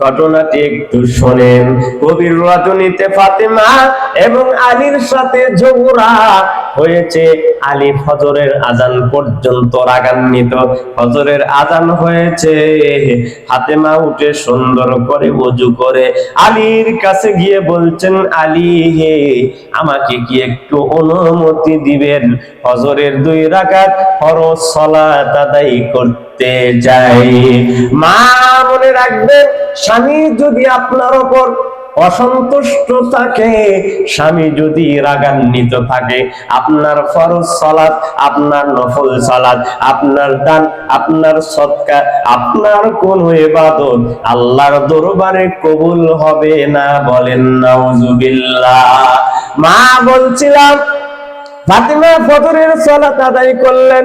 ঘটনাটি একটু শোনেন। কবির রজনীতে ফাতেমা এবং আলীর সাথে ঝগড়া হয়েছে আলী ফজরের আজান পর্যন্ত রাগান্বিত। ফজরের আজান হয়েছে। ফাতেমা উঠে সুন্দর করে ওযু করে আলীর কাছে গিয়ে বলছেন, আলী হে, আমাকে কি একটু অনুমতি দিবেন? ফজরের দুই রাকাত ফরজ সালাত আদায় করতে যাই। মা মনে রাখবেন, স্বামী যদি আপনার ওপর অসন্তুষ্ট থাকে স্বামী যদি রাগান্বিত থাকে, আপনার ফরজ সালাত, আপনার নফল সালাত, আপনার দান, আপনার সৎকার আপনার কোন ইবাদত আল্লাহর দরবারে কবুল হবে না বলেন নাউজুবিল্লাহ। মা বলছিলাম, ফাতিমা ফজরের সালাত আদায় করলেন।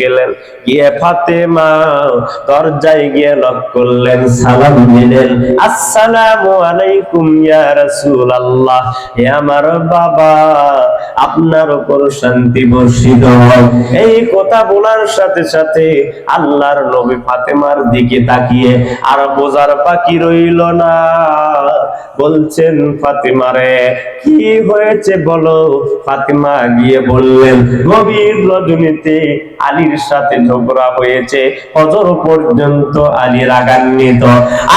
গেলেন। গিয়ে ফাতেমা দরজায় গিয়ে নক করলেন, সালাম দিলেন, আসসালামু আলাইকুম ইয়া রাসূলুল্লাহ, হে আমার বাবা, আপনার উপর শান্তি বর্ষিত এই কথা বলার সাথে সাথে আল্লাহর নবী ফাতেমার দিকে তাকিয়ে, আর বোঝার বাকি রইল না। বলছেন ফাতেমারে কি হয়েছে বলো? ফাতেমা গিয়ে বললেন গভীর রজনীতে আলীর সাথে ঝগড়া হয়েছে। ফজর পর্যন্ত আলী রাগান্বিত।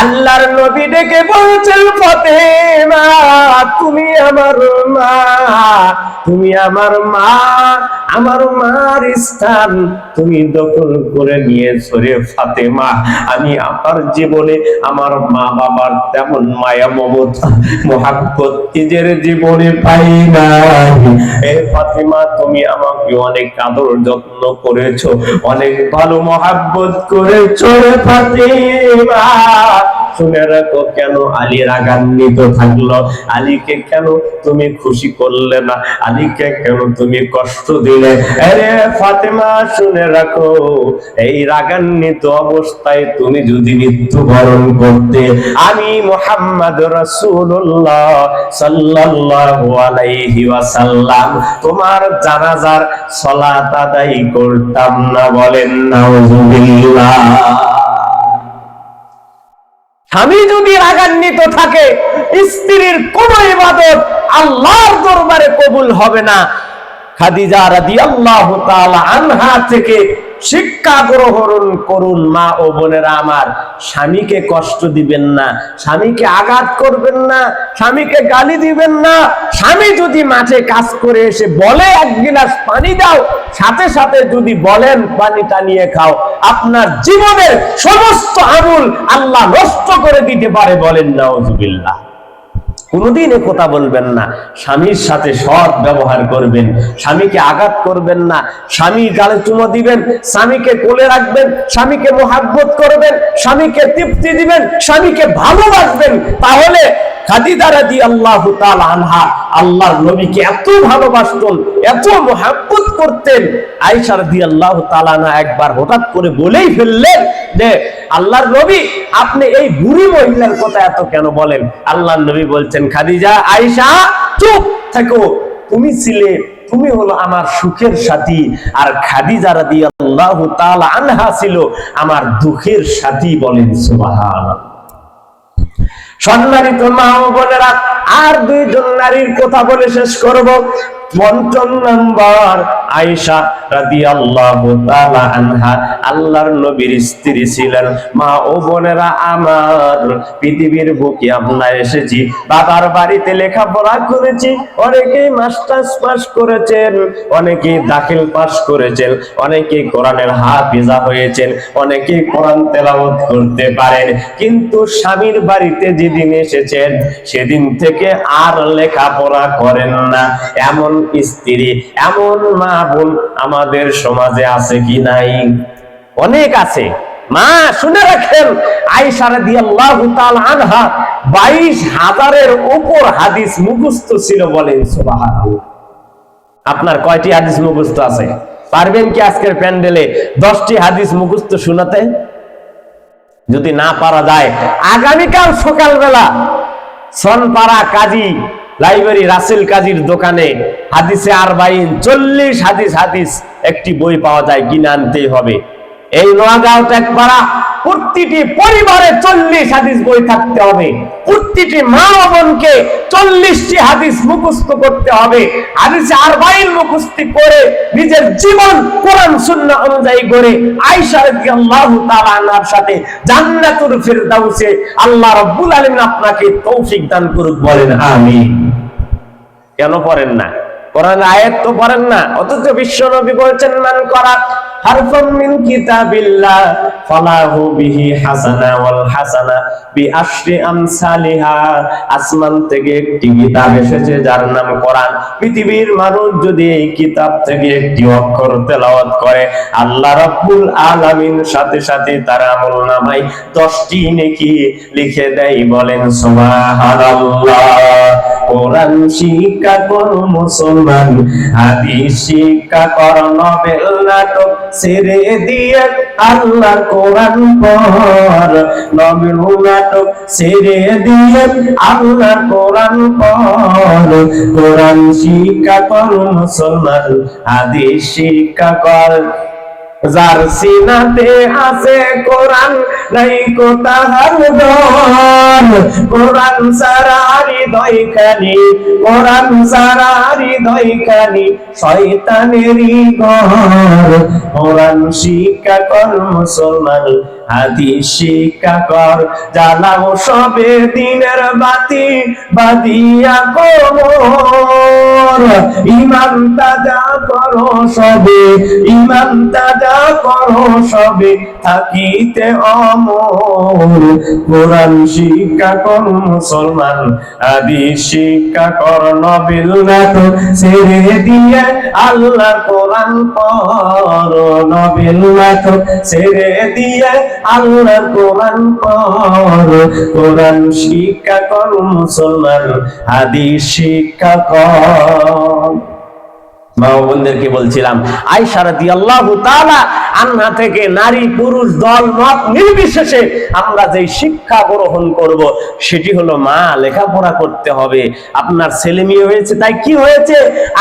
আল্লাহর নবী ডেকে বলছেন, ফাতেমা, তুমি আমার মা, তুমি আমার মা, আমার মার স্থান তুমি দখল করে নিয়েছো রে ফাতেমা। আমি আমার জীবনে আমার মা বাবার তেমন মায়া, মমতা, মহাব্বত নিজের জীবনে পাই নাই। এ ফাতেমা, তুমি আমাকে অনেক আদর যত্ন করেছ, অনেক ভালো মহাব্বত করেছ রে ফাতেমা। শুনে রাখো কেন আলী রাগান্বিত থাকল? আলীকে কেন তুমি খুশি করলে না? আলীকে কেন তুমি কষ্ট দিলে? আরে শুনে রাখো, এই রাগান্বিত অবস্থায় তুমি যদি মৃত্যুবরণ করতে, আমি মোহাম্মদ রাসূলুল্লাহ সাল্লাল্লাহু আলাইহি ওয়াসাল্লাম, তোমার জানাজার সালাত আদায় করতাম। না বলেন, নাউজুবিল্লাহ। স্বামী যদি রাগান্বিত থাকে, স্ত্রীর কোন ইবাদত আল্লাহর দরবারে কবুল হবে না। খাদিজা রাদিয়াল্লাহু তাআলা আনহা থেকে শিক্ষা গ্রহণ করুন, মা ও বোনেরা আমার। স্বামীকে কষ্ট দিবেন না, স্বামীকে আঘাত করবেন না, স্বামীকে গালি দিবেন না। স্বামী যদি মাঠে কাজ করে এসে বলে, এক গিলাস পানি দাও, সাথে সাথে যদি বলেন পানিটা নিয়ে খাও, আপনার জীবনের সমস্ত আমূল আল্লাহ নষ্ট করে দিতে পারে বলেন, নাউজুবিল্লাহ। কোনোদিন এ কথা বলবেন না। স্বামীর সাথে সৎ ব্যবহার করবেন, স্বামীকে আঘাত করবেন না। স্বামী গালে চুমো দিবেন, স্বামীকে কোলে রাখবেন, স্বামীকে মোহাব্বত করবেন, স্বামীকে তৃপ্তি দিবেন, স্বামীকে ভালোবাসবেন, তাহলে আল্লাহর নবী, আপনি এই বুড়ি মহিলার কথা এত কেন বলেন? আল্লাহর নবী বলছেন, খাদিজা, আয়েশা, চুপ থাকো। তুমি ছিলে, তুমি হলো আমার সুখের সাথী। আর খাদিজা রাদিয়াল্লাহু তাআলা আনহা ছিল আমার দুঃখের সাথী বলেন, সুবহানাল্লাহ। সম্মানিত মা বোনেরা আর দুইজন নারীর কথা বলে শেষ করব। পঞ্চম নম্বর আয়েশা রাদিয়াল্লাহু তাআলা আনহা, আল্লাহর নবীর স্ত্রী ছিলেন। মা ও বোনেরা আমার পৃথিবীর বুকে আমরা এসেছি, বাবার বাড়িতে লেখাপড়া করেছি, অনেকেই মাস্টার্স পাস করেছেন, অনেকেই দাখিল পাস করেছেন, অনেকেই কোরআনের হাফিজা হয়েছেন, অনেকেই কোরআন তেলাওয়াত করতে পারেন। কিন্তু স্বামীর বাড়িতে যেদিন এসেছেন, সেদিন থেকে আর লেখাপড়া করেন না। এমন স্ত্রী, এমন মা বোন আমাদের সমাজে আছে কি নাই? অনেক আছে। মা, শুনে রাখেন, আয়েশা রাদিয়াল্লাহু তাআলা আনহা 22 হাজারের উপর হাদিস মুখস্থ ছিল বলেন, সুবহানাল্লাহ। আপনার কয়টি হাদিস মুখস্থ আছে? পারবেন কি আজকের প্যান্ডেলে দশটি হাদিস মুখস্থ শোনাতে? যদি না পারা যায়, আগামীকাল সকালবেলা সনপাড়া কাজী, লাইব্রেরি রাসেল কাজীর দোকানে হাদিসে আর বাইন চল্লিশ হাদিস হাদিস, একটি বই পাওয়া যায় কিনে আনতেই হবে। এই নোয়াগাঁও ত্যাগপাড়া প্রতিটি পরিবারে চল্লিশ হাদিস বই থাকতে হবে। প্রতিটি মা বোনকে চল্লিশটি হাদিস মুখস্থ করতে হবে। হাদিসে আর বাইন মুখস্থ করে নিজের জীবন কোরআন শূন্য অনুযায়ী করে আনহার সাথে জান্নাতুল ফিরদাউসে আল্লাহ রাব্বুল আলামিন আপনাকে তৌফিক দান করুক, বলেন আমিন। কেন পড়েন না? কোরআন আয়াত তো পড়েন না, অথচ বিশ্ব নবী বলছেন, মান করা হারফাম মিন কিতাবিল্লাহ। ফালাহু বিহি হাসানা ওয়াল হাসানা বি আশরি আমসালিহা। আসমান থেকে একটি কিতাব এসেছে যার নাম কোরআন। পৃথিবীর মানুষ যদি এই কিতাব থেকে একটি অক্ষর তেলাওয়াত করে, আল্লাহ রাব্বুল আলামিন সাথে সাথে তার আমল নামাই 10টি নেকি লিখে দেয়, বলেন সুবহানাল্লাহ। কোরআন শিক্ষা কর মুসলমান, হাদিস শিক্ষা কর নবেল নাটক ছেড়ে দিয়ে আল্লাহ কোরআন পর নমিনু নাটক ছেড়ে দিয়ে আল্লাহ কোরআন পর। কোরআন শিক্ষা কর মুসলমান শিক্ষা কর যার সিনাতে আছে কোরআন, নাই কো তাহার দর কোরআন সারা হৃদয় খানি, কোরআন সারা হৃদয় খানি, শয়তানেরই ঘর। কোরআন শিক্ষা কর মুসলমান হাদিস শিক্ষা কর জ্বালাও সবে দিনের বাতি, বাদিয়া কোমর ইমান তাজা করো সবে, ইমান তাজা করো সবে, থাকিতে অমর। কোরআন শিক্ষা কর মুসলমান আদি শিক্ষা কর নবিল নাটক ছেড়ে দিয়ে আল্লাহ কোরআন পর নবিল নাটক ছেড়ে দিয়ে আল্লাহ কোরআন কর কোরআন শিক্ষা কর মুসলমান আদি শিক্ষা কর। বোনদেরকে বলছিলাম আন্না থেকে নারী পুরুষ দল মত নির্বিশেষে আমরা যে শিক্ষা গ্রহণ করব, সেটি হলো মা লেখাপড়া করতে হবে। আপনার ছেলে মেয়ে হয়েছে, তাই কি হয়েছে?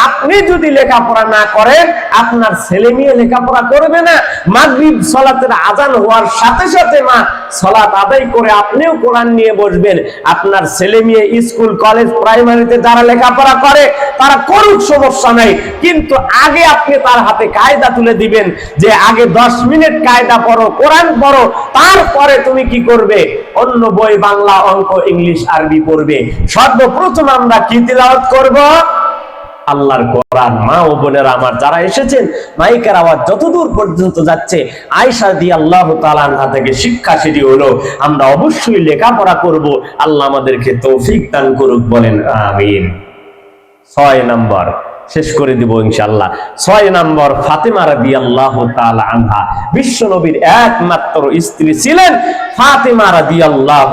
আপনি যদি লেখাপড়া না করেন, আপনার ছেলে মেয়ে লেখাপড়া করবে না। সলাতের আজান হওয়ার সাথে সাথে মা সলাত আদায় করে আপনিও কোরআন নিয়ে বসবেন। আপনার ছেলে মেয়ে স্কুল, কলেজ, প্রাইমারিতে যারা লেখাপড়া করে, তারা করুক সমস্যা নাই। কিন্তু আগে আপনি তার হাতে কায়দা তুলে দিবেন যে আগে দশ মিনিট কায়দা পড়ো, কোরআন পড়ো, তারপরে তুমি কি করবে? অন্য বই, বাংলা অঙ্ক, ইংলিশ, আরবি পড়বে। সর্বপ্রথম আমরা কি তিলাওয়াত করব? আল্লাহর কোরআন। মা ও বোনেরা আমার, যারা এসেছেন, মাইকের আওয়াজ যতদূর পর্যন্ত যাচ্ছে আয়সা দিয়ে আল্লাহ তালানহা থেকে শিক্ষা সেটি হলো, আমরা অবশ্যই লেখাপড়া করব। আল্লাহ আমাদেরকে তৌফিক দান করুক, বলেন আমিন। ছয় নম্বর। শেষ করে দিব ইনশাল্লাহ ছয় নম্বর ফাতেমা রাদি আল্লাহ আনহা। বিশ্ব নবীর একমাত্র স্ত্রী ছিলেন ফাতেমা রাদি আল্লাহ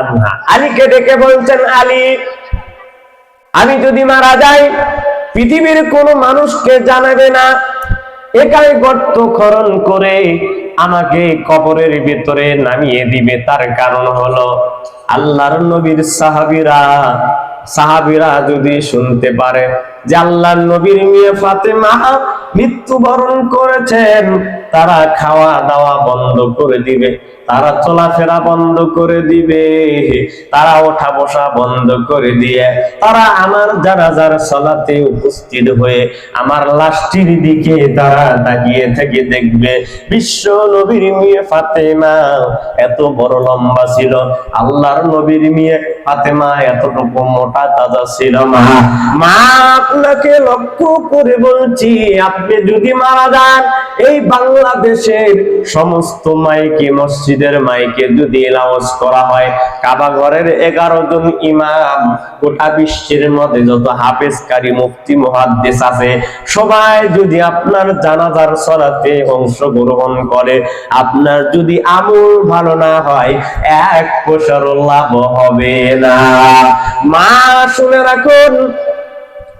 আনহা। আলীকে ডেকে বলছেন, আলী, আমি যদি মারা যাই, পৃথিবীর কোন মানুষকে জানাবে না। একাই গর্ত খরণ করে আমাকে কবরের ভিতরে নামিয়ে দিবে। তার কারণ হলো, আল্লাহর নবীর সাহাবীরা সাহাবীরা যদি শুনতে পারে যে আল্লাহর নবীর মেয়ে ফাতেমা মৃত্যুবরণ করেছেন, তারা খাওয়া দাওয়া বন্ধ করে দিবে, তারা চলাফেরা বন্ধ করে দিবে, তারা ওঠা বসা বন্ধ করে দিয়ে, তারা আমার যারা যারা সলাতে উপস্থিত হয়ে আমার লাশটির দিকে তারা তাকিয়ে থেকে দেখবে, বিশ্ব নবীর মেয়ে ফাতেমা এত বড় লম্বা ছিল, আল্লাহর নবীর মেয়ে ফাতেমা এতটুকু মোটা তাজা ছিল মা মা আপনাকে লক্ষ্য করে বলছি, আপনি যদি মারা যান, এই বাংলাদেশের সমস্ত মাইকে, মসজিদের মাইকে যদি এলাওয়াজ করা হয়, কাবা ঘরের এগারো জন ইমাম, গোটা বিশ্বের মধ্যে যত হাফেজকারী, মুফতি, মুহাদ্দিস আছে, সবাই যদি আপনার জানাজার সলাতে অংশগ্রহণ করে, আপনার যদি আমল ভালো না হয়, এক পয়সারও লাভ হবে না। মা, শুনে রাখুন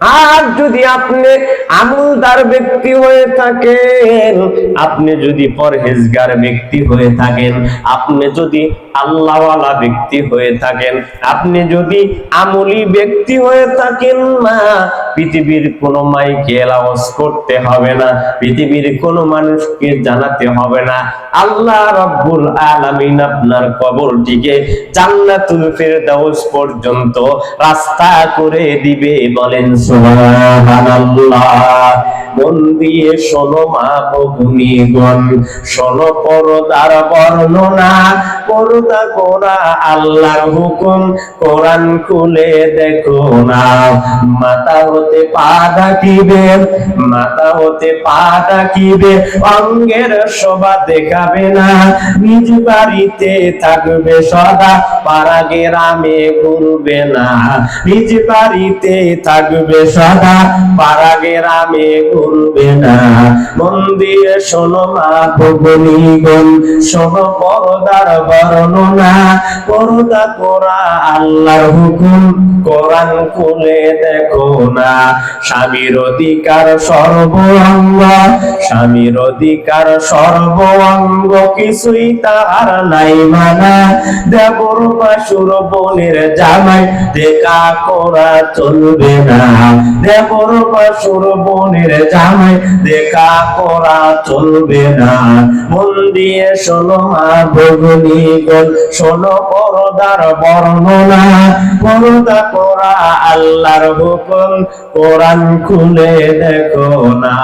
আর যদি আপনি আমলদার ব্যক্তি হয়ে থাকেন, আপনি যদি পরহেজগার ব্যক্তি হয়ে থাকেন, আপনি যদি আল্লাহওয়ালা ব্যক্তি হয়ে থাকেন। আপনি যদি আমলি ব্যক্তি হয়ে থাকেন না পৃথিবীর কোন মাইকে এলাওয়াজ করতে হবে না, পৃথিবীর কোন মানুষকে জানাতে হবে না। আল্লাহ রব্বুল আলামিন আপনার কবরটিকে জান্নাতুল ফেরদাউস পর্যন্ত রাস্তা করে দিবে, বলেন সুবহানাল্লাহ। মন দিয়ে শোনো মা ভগুনিগণ শোনো পরদার বর্ণনা পরদা করা, আল্লাহর হুকুম কোরআন খুলে দেখো না। মাতা হতে পা ডাকিবে মাতা হতে পা ডাকিবে, অঙ্গের শোভা দেখাবে না। নিজ বাড়িতে থাকবে সদা পাড়া গ্রামে ঘুরবে না। নিজ বাড়িতে থাকবে সদা পাড়া গ্রামে ঘুরবে না। মন শোনো মা ভগনিগণ শোনো পরদার বর্ণনা পরদা করা আল্লাহর হুকুম। কোরআন খুলে দেখো না। স্বামীর অধিকার সর্ব অঙ্গ স্বামীর অধিকার সর্ব অঙ্গ কিছুই তাহার নাই মানা। দেবর বাসুর বোনের জামাই দেখা করা চলবে না। দেবর বাসুর বোনের জামাই দেখা করা চলবে না। মন দিয়ে শোনো মা ভগনি গল শোনো পরদার বর্ণনা। পরদা করা আল্লাহর হুকুম কোরআন খুলে দেখো না।